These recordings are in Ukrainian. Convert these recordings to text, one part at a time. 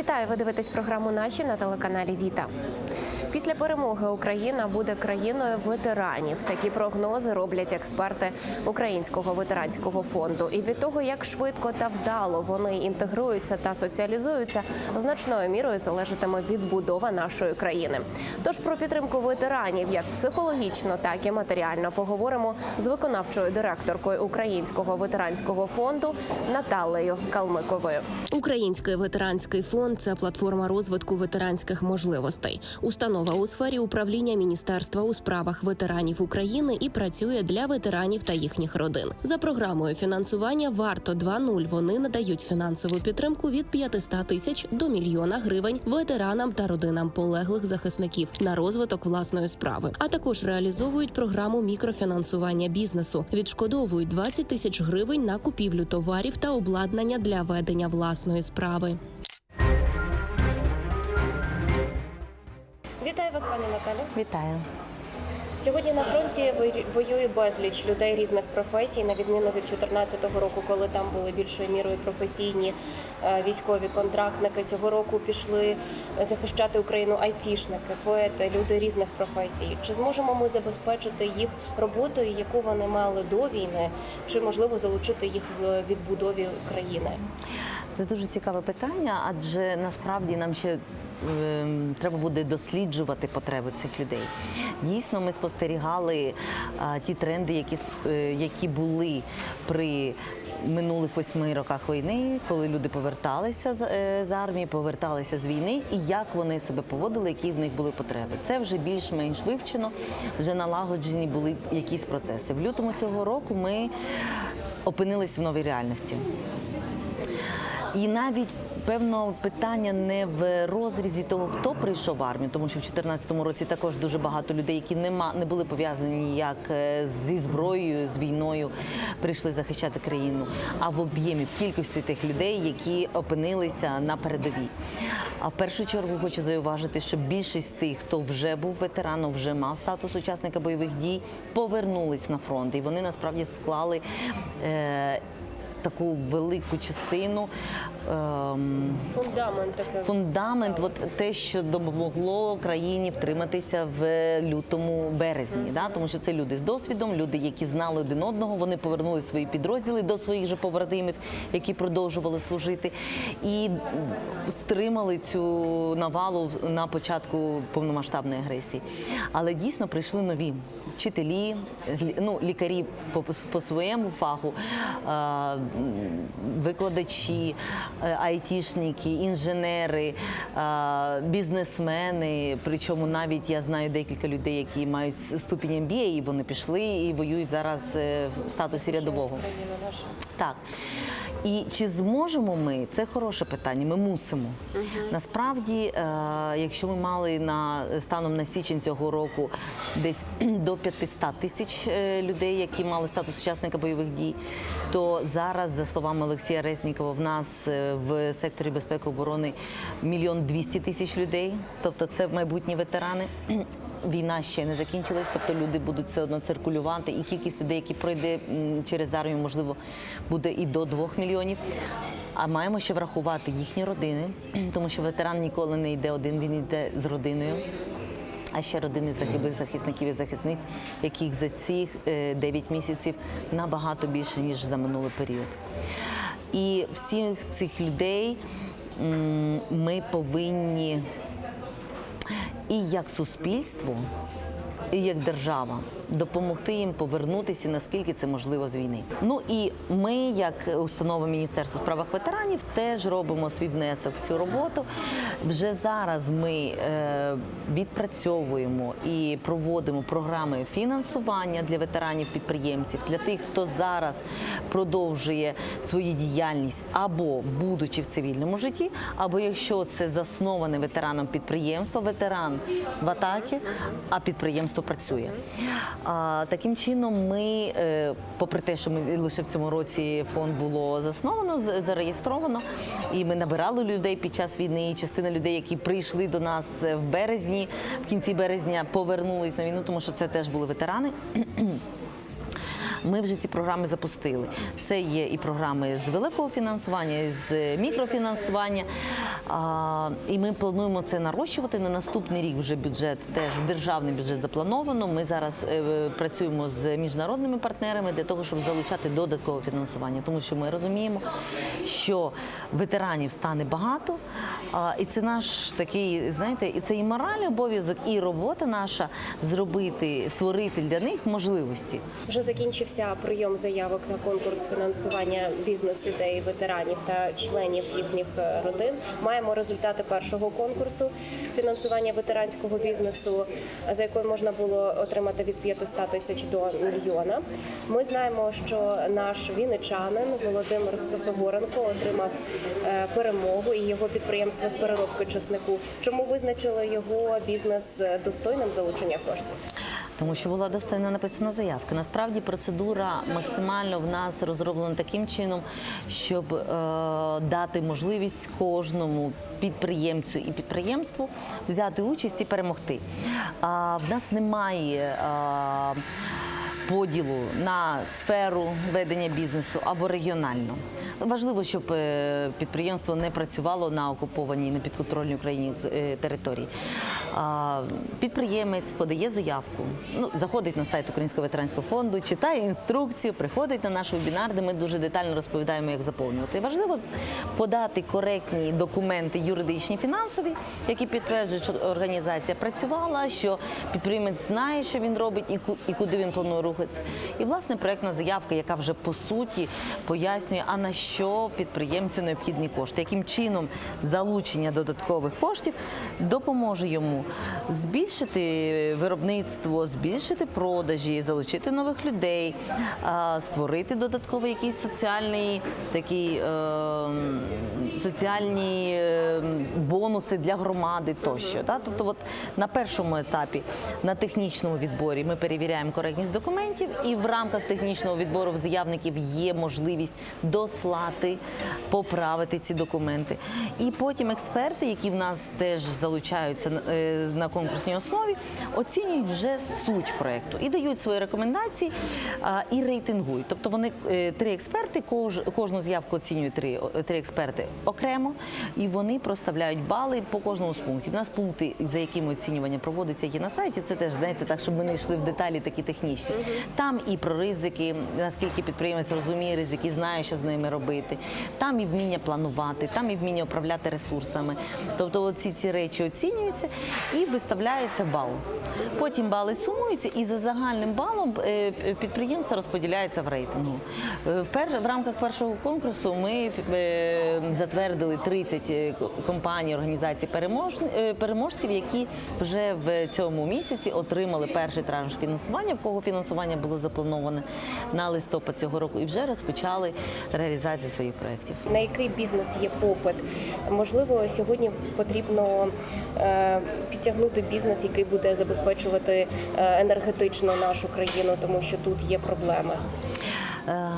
Вітаю! Ви дивитесь програму наші на телеканалі Віта. Після перемоги Україна буде країною ветеранів. Такі прогнози роблять експерти Українського ветеранського фонду. І від того, як швидко та вдало вони інтегруються та соціалізуються, значною мірою залежатиме відбудова нашої країни. Тож про підтримку ветеранів як психологічно, так і матеріально поговоримо з виконавчою директоркою Українського ветеранського фонду Наталею Калмиковою. Український ветеранський фонд це платформа розвитку ветеранських можливостей. Установа у сфері управління Міністерства у справах ветеранів України і працює для ветеранів та їхніх родин. За програмою фінансування варто 2.0 вони надають фінансову підтримку від 500 тисяч до мільйона гривень ветеранам та родинам полеглих захисників на розвиток власної справи, а також реалізовують програму мікрофінансування бізнесу, відшкодовують 20 тисяч гривень на купівлю товарів та обладнання для ведення власної справи. Вітаю вас, пані Наталі. Вітаю. Сьогодні на фронті воює безліч людей різних професій, на відміну від 2014 року, коли там були більшою мірою професійні е, військові контрактники. Цього року пішли захищати Україну айтішники, поети, люди різних професій. Чи зможемо ми забезпечити їх роботою, яку вони мали до війни, чи можливо залучити їх в відбудові країни? Це дуже цікаве питання, адже насправді нам ще треба буде досліджувати потреби цих людей. Дійсно, ми спостерігали а, ті тренди, які, е, які були при минулих восьми роках війни, коли люди поверталися е, з армії, поверталися з війни, і як вони себе поводили, які в них були потреби. Це вже більш-менш вивчено, вже налагоджені були якісь процеси. В лютому цього року ми опинились в новій реальності. І навіть певно питання не в розрізі того, хто прийшов в армію, тому що в 2014 році також дуже багато людей, які нема не були пов'язані ніяк е, зі зброєю, з війною, прийшли захищати країну. А в об'ємі, в кількості тих людей, які опинилися на передовій. А в першу чергу хочу зауважити, що більшість тих, хто вже був ветераном, вже мав статус учасника бойових дій, повернулись на фронт, і вони насправді склали. Е, Таку велику частину ем, Фундамент такий. фундамент, от те, що допомогло країні втриматися в лютому березні. Да? Тому що це люди з досвідом, люди, які знали один одного, вони повернули свої підрозділи до своїх же побратимів, які продовжували служити, і стримали цю навалу на початку повномасштабної агресії. Але дійсно прийшли нові вчителі, ну, лікарі по, по своєму фаху, викладачі, е, айтішники, інженери, е, бізнесмени. Причому навіть я знаю декілька людей, які мають ступінь MBA, і вони пішли і воюють зараз е, в статусі рядового. Так. І чи зможемо ми? Це хороше питання. Ми мусимо. Насправді, е, якщо ми мали на станом на січень цього року десь до 500 тисяч е, людей, які мали статус учасника бойових дій, то зараз, за словами Олексія Резнікова, в нас е, в секторі безпеки оборони мільйон двісті тисяч людей. Тобто, це майбутні ветерани. Війна ще не закінчилась, тобто люди будуть все одно циркулювати, і кількість людей, які пройде через армію, можливо, буде і до 2 мільйонів. А маємо ще врахувати їхні родини, тому що ветеран ніколи не йде один, він йде з родиною. А ще родини загиблих захисників і захисниць, яких за ці 9 місяців набагато більше, ніж за минулий період. І всіх цих людей ми повинні і як суспільство, і як держава допомогти їм повернутися, наскільки це можливо з війни. Ну і ми, як установа Міністерства справах ветеранів, теж робимо свій внесок в цю роботу. Вже зараз ми е, відпрацьовуємо і проводимо програми фінансування для ветеранів-підприємців, для тих, хто зараз продовжує свою діяльність або будучи в цивільному житті, або якщо це засноване ветераном підприємство, ветеран в атакі, а підприємство працює. А, таким чином, ми, е, попри те, що ми лише в цьому році фонд було засновано, зареєстровано, і ми набирали людей під час війни. І частина людей, які прийшли до нас е, в березні, в кінці березня, повернулись на війну, тому що це теж були ветерани. Ми вже ці програми запустили. Це є і програми з великого фінансування, і з мікрофінансування. І ми плануємо це нарощувати. На наступний рік вже бюджет теж державний бюджет заплановано. Ми зараз е, працюємо з міжнародними партнерами для того, щоб залучати додаткове фінансування, тому що ми розуміємо, що ветеранів стане багато, і це наш такий, знаєте, і це і моральний обов'язок, і робота наша зробити, створити для них можливості. Вже закінчився прийом заявок на конкурс фінансування бізнес-ідей ветеранів та членів їхніх е, родин. Маємо результати першого конкурсу фінансування ветеранського бізнесу, за якою можна було отримати від 500 тисяч до мільйона. Ми знаємо, що наш вінничанин Володимир Скосогоренко отримав е, перемогу і його підприємство з переробки чеснику. Чому визначили його бізнес е, достойним залучення коштів? Тому що була достойно написана заявка. Насправді процедура максимально в нас розроблена таким чином, щоб е, дати можливість кожному підприємцю і підприємству взяти участь і перемогти. А, в нас немає. А, Поділу на сферу ведення бізнесу або регіонально важливо, щоб е, підприємство не працювало на окупованій на підконтрольній Україні е, території. Підприємець подає заявку, ну заходить на сайт Українського ветеранського фонду, читає інструкцію, приходить на наш вебінар, де ми дуже детально розповідаємо, як заповнювати. Важливо подати коректні документи, юридичні, фінансові, які підтверджують, що організація працювала, що підприємець знає, що він робить і ку- і куди він планує рухатися. І власне проектна заявка, яка вже по суті пояснює, а на що підприємцю необхідні кошти, яким чином залучення додаткових коштів допоможе йому збільшити виробництво, збільшити продажі, залучити нових людей, створити додатковий якийсь соціальний такий е, соціальні е, бонуси для громади тощо. Тобто, от на першому етапі на технічному відборі ми перевіряємо коректність документів, і в рамках технічного відбору заявників є можливість дослати, поправити ці документи. І потім експерти, які в нас теж залучаються е, на конкурсній основі, оцінюють вже суть проекту і дають свої рекомендації і рейтингують. Тобто вони е, три експерти, кож, кожну заявку оцінюють три, три експерти окремо, і вони проставляють бали по кожному з пунктів. У нас пункти, за якими оцінювання проводиться, є на сайті. Це теж знаєте, так, щоб ми не йшли в деталі такі технічні. Там і про ризики, наскільки підприємець розуміє ризики, знає, що з ними робити. Там і вміння планувати, там і вміння управляти ресурсами. Тобто, оці ці речі оцінюються і виставляється бал. Потім бали сумуються, і за загальним балом е, підприємство розподіляється в рейтингу. Е, В, рамках першого конкурсу ми е, затвердили 30 е, компаній, організацій переможців, які вже в цьому місяці отримали перший транш фінансування, в кого фінансування було заплановане на листопад цього року, і вже розпочали реалізацію своїх проєктів. На який бізнес є попит? Можливо, сьогодні потрібно е, підтягнути бізнес, який буде забезпечувати е, енергетично нашу країну, тому що тут є проблеми. Е,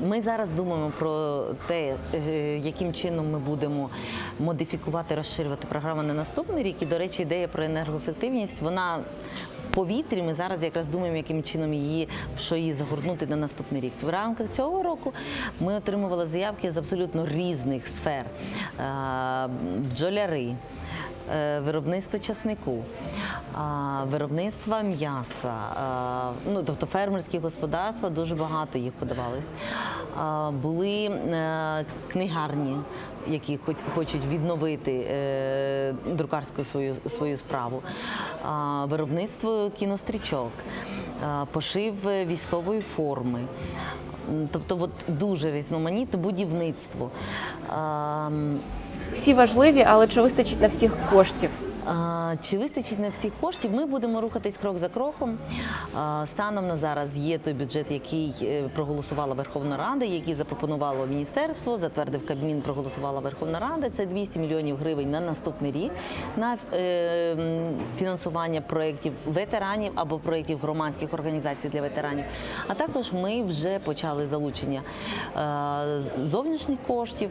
Ми зараз думаємо про те, яким чином ми будемо модифікувати, розширювати програму на наступний рік. І, до речі, ідея про енергоефективність, вона повітрі. Ми зараз якраз думаємо, яким чином її, що її загорнути на наступний рік. В рамках цього року ми отримували заявки з абсолютно різних сфер. Е, Бджоляри, е, виробництво часнику, а, виробництва м'яса, ну тобто фермерські господарства, дуже багато їх подавалось. Були е, книгарні, які хочуть відновити е, друкарську свою свою справу, виробництво кінострічок, пошив військової форми. Тобто, от дуже різноманітне будівництво. Всі важливі, але чи вистачить на всіх коштів? Чи вистачить на всіх коштів? Ми будемо рухатись крок за кроком. Станом на зараз є той бюджет, який е, проголосувала Верховна Рада, який запропонувало міністерство, затвердив Кабмін, проголосувала Верховна Рада. Це 200 мільйонів гривень на наступний рік на е, фінансування проєктів ветеранів або проєктів громадських організацій для ветеранів. А також ми вже почали залучення е, зовнішніх коштів.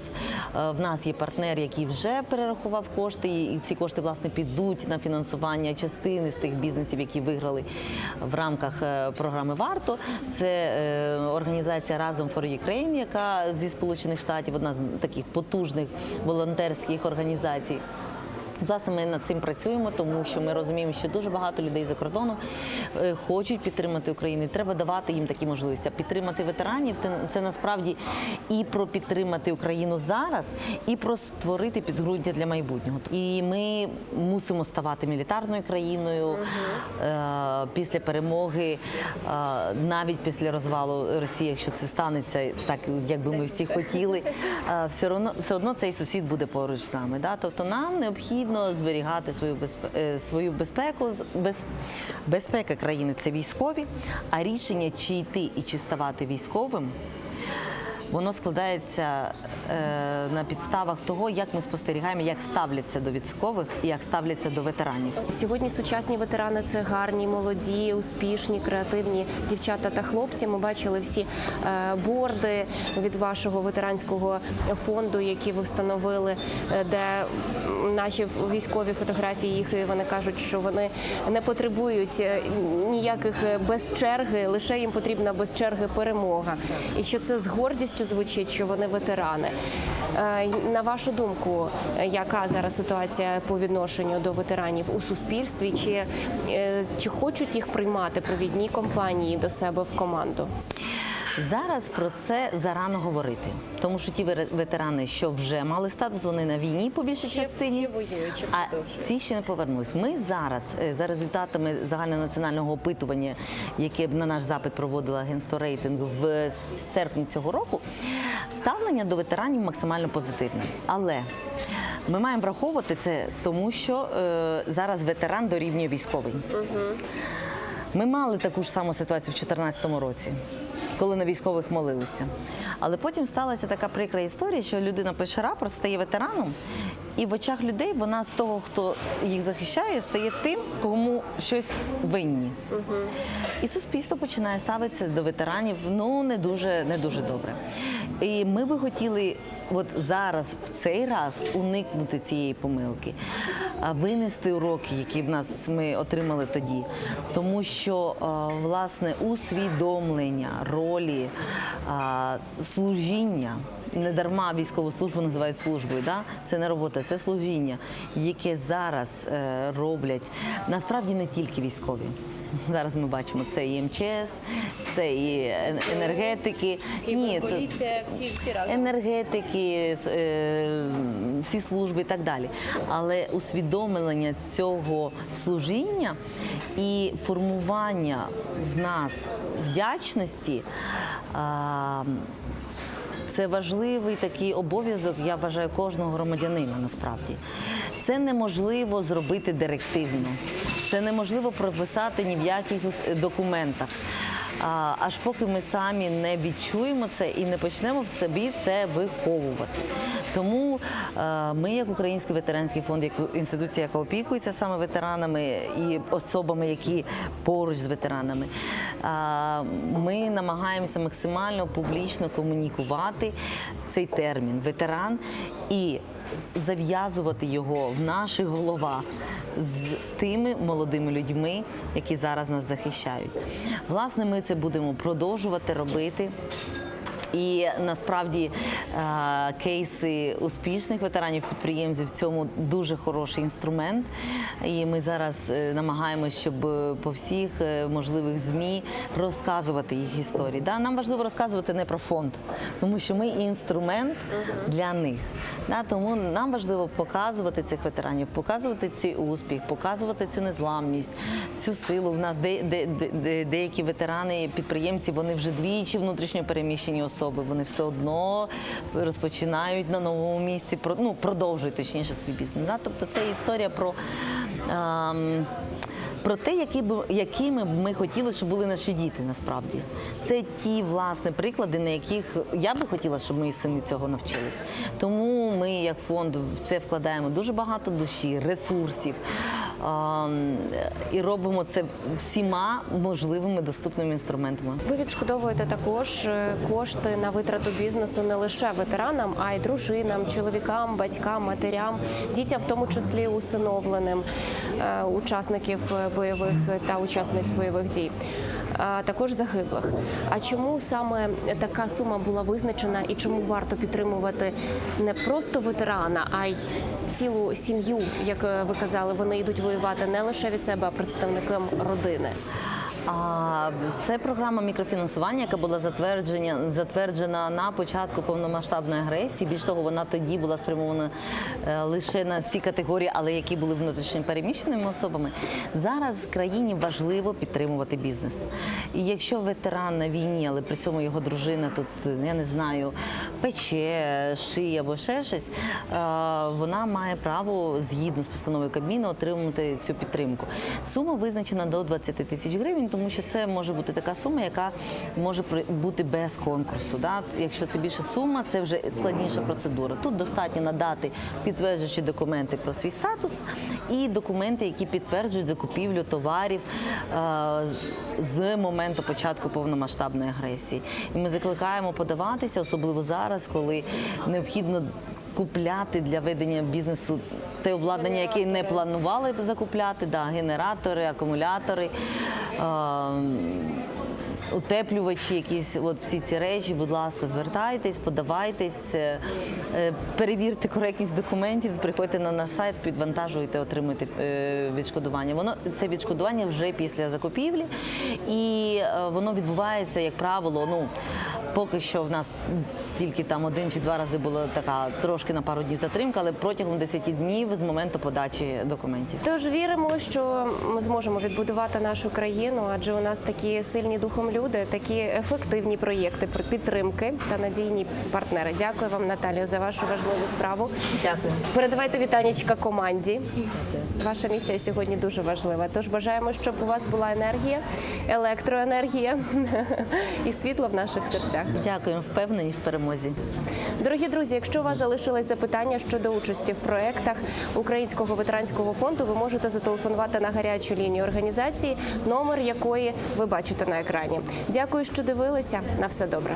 В нас є партнер, який вже перерахував кошти, і ці кошти власне підуть йдуть на фінансування частини з тих бізнесів, які виграли в рамках е, програми Варто. Це е, організація Разом for Ukraine, яка зі Сполучених Штатів, одна з таких потужних волонтерських організацій. Власне, ми над цим працюємо, тому що ми розуміємо, що дуже багато людей за кордоном е, хочуть підтримати Україну. І Треба давати їм такі можливості. А підтримати ветеранів це, насправді і про підтримати Україну зараз, і про створити підґрунтя для майбутнього. І ми мусимо ставати мілітарною країною е, після перемоги, е, навіть після розвалу Росії, якщо це станеться так, як би ми всі хотіли, все одно все одно цей сусід буде поруч з нами. Тобто нам необхідно зберігати свою безпеку, свою безпеку. Безпека країни це військові, а рішення, чи йти і чи ставати військовим. Воно складається е, на підставах того, як ми спостерігаємо, як ставляться до військових і як ставляться до ветеранів. Сьогодні сучасні ветерани це гарні, молоді, успішні, креативні дівчата та хлопці. Ми бачили всі е, борди від вашого ветеранського фонду, які ви встановили, е, де наші військові фотографії їх і вони кажуть, що вони не потребують е, ніяких без черги, лише їм потрібна без черги перемога. І що це з гордістю звучить, що вони ветерани. Е, На вашу думку, яка зараз ситуація по відношенню до ветеранів у суспільстві? Чи, е, чи хочуть їх приймати провідні компанії до себе в команду? Зараз про це зарано говорити, тому що ті ве- ветерани, що вже мали статус, вони на війні по більшій Ще- частині, ще а ці ще не повернулись. Ми зараз е, за результатами загальнонаціонального опитування, яке на наш запит проводила агентство рейтинг в серпні цього року, ставлення до ветеранів максимально позитивне. Але ми маємо враховувати це, тому що е, зараз ветеран дорівнює військовий. Ми мали таку ж саму ситуацію в 2014 році, коли на військових молилися. Але потім сталася така прикра історія, що людина пише рапорт, стає ветераном, і в очах людей вона з того, хто їх захищає, стає тим, кому щось винні. І суспільство починає ставитися до ветеранів ну не дуже, не дуже добре. І ми би хотіли от зараз, в цей раз, уникнути цієї помилки, винести уроки, які в нас ми отримали тоді. Тому що власне усвідомлення ролі служіння. Не дарма військову службу називають службою, да? це не робота, це служіння, яке зараз е, роблять насправді не тільки військові. Зараз ми бачимо це і МЧС, це і енергетики. Ні, поліція, всі, всі разом. енергетики, е, всі служби і так далі. Але усвідомлення цього служіння і формування в нас вдячності. Це важливий такий обов'язок, я вважаю, кожного громадянина насправді. Це неможливо зробити директивно, це неможливо прописати ні в яких документах. Аж поки ми самі не відчуємо це і не почнемо в собі це виховувати. Тому е, ми, як Український ветеранський фонд, як інституція, яка опікується саме ветеранами і особами, які поруч з ветеранами, е, ми намагаємося максимально публічно комунікувати цей термін ветеран і зав'язувати його в наших головах з тими молодими людьми, які зараз нас захищають. Власне, ми це будемо продовжувати робити. І насправді е, кейси успішних ветеранів підприємців в цьому дуже хороший інструмент. І ми зараз е, намагаємося, щоб по всіх е, можливих змі розказувати їх історії. Да? Нам важливо розказувати не про фонд, тому що ми інструмент для них. Да? Тому нам важливо показувати цих ветеранів, показувати цей успіх, показувати цю незламність, цю силу. В нас де, де, де, де- деякі ветерани, підприємці, вони вже двічі внутрішньо переміщені особи. Вони все одно розпочинають на новому місці, ну, продовжують точніше свій бізнес. Да? Тобто це історія про. ем, про те, які б якими б ми хотіли, щоб були наші діти, насправді це ті власне приклади, на яких я би хотіла, щоб мої сини цього навчились. Тому ми, як фонд, в це вкладаємо дуже багато душі, ресурсів. і робимо це всіма можливими доступними інструментами. Ви відшкодовуєте також е, кошти на витрату бізнесу не лише ветеранам, а й дружинам, чоловікам, батькам, матерям, дітям, в тому числі усиновленим е, учасників е, бойових та учасниць бойових дій. а Також загиблих. А чому саме така сума була визначена і чому варто підтримувати не просто ветерана, а й цілу сім'ю, як е, ви казали, вони йдуть воювати не лише від себе, а представникам родини? А це програма мікрофінансування, яка була затверджена, затверджена на початку повномасштабної агресії. Більш того, вона тоді була спрямована е, лише на ці категорії, але які були внутрішньо переміщеними особами. Зараз в країні важливо підтримувати бізнес. І якщо ветеран на війні, але при цьому його дружина тут, я не знаю, пече, шиє або ще щось, е, вона має право згідно з постановою Кабміну отримати цю підтримку. Сума визначена до 20 тисяч гривень, тому що це може бути така сума, яка може бути без конкурсу. Да? Якщо це більше сума, це вже складніша процедура. Тут достатньо надати підтверджуючі документи про свій статус і документи, які підтверджують закупівлю товарів е, з моменту початку повномасштабної агресії. І ми закликаємо подаватися, особливо зараз, коли необхідно. Купляти для ведення бізнесу те обладнання, яке не планували закупляти, да, генератори, акумулятори, утеплювачі, якісь от всі ці речі, будь ласка, звертайтесь, подавайтесь, е, е, перевірте коректність документів, приходьте на наш сайт, підвантажуйте, отримуйте е, відшкодування. Воно це відшкодування вже після закупівлі, і воно відбувається, як правило, ну поки що в нас тільки там один чи два рази була така трошки на пару днів затримка, але протягом 10 днів з моменту подачі документів. Тож віримо, що ми зможемо відбудувати нашу країну, адже у нас такі сильні духом люди, такі ефективні проєкти підтримки та надійні партнери. Дякую вам, Наталію, за вашу важливу справу. Дякую. Передавайте вітанечка команді. Ваша місія сьогодні дуже важлива. Тож бажаємо, щоб у вас була енергія, електроенергія і світло в наших серцях. Дякуємо, впевнені в перемозі. Дорогі друзі, якщо у вас залишились запитання щодо участі в проєктах Українського ветеранського фонду, ви можете зателефонувати на гарячу лінію організації, номер якої ви бачите на екрані. Дякую, що дивилися. На все добре.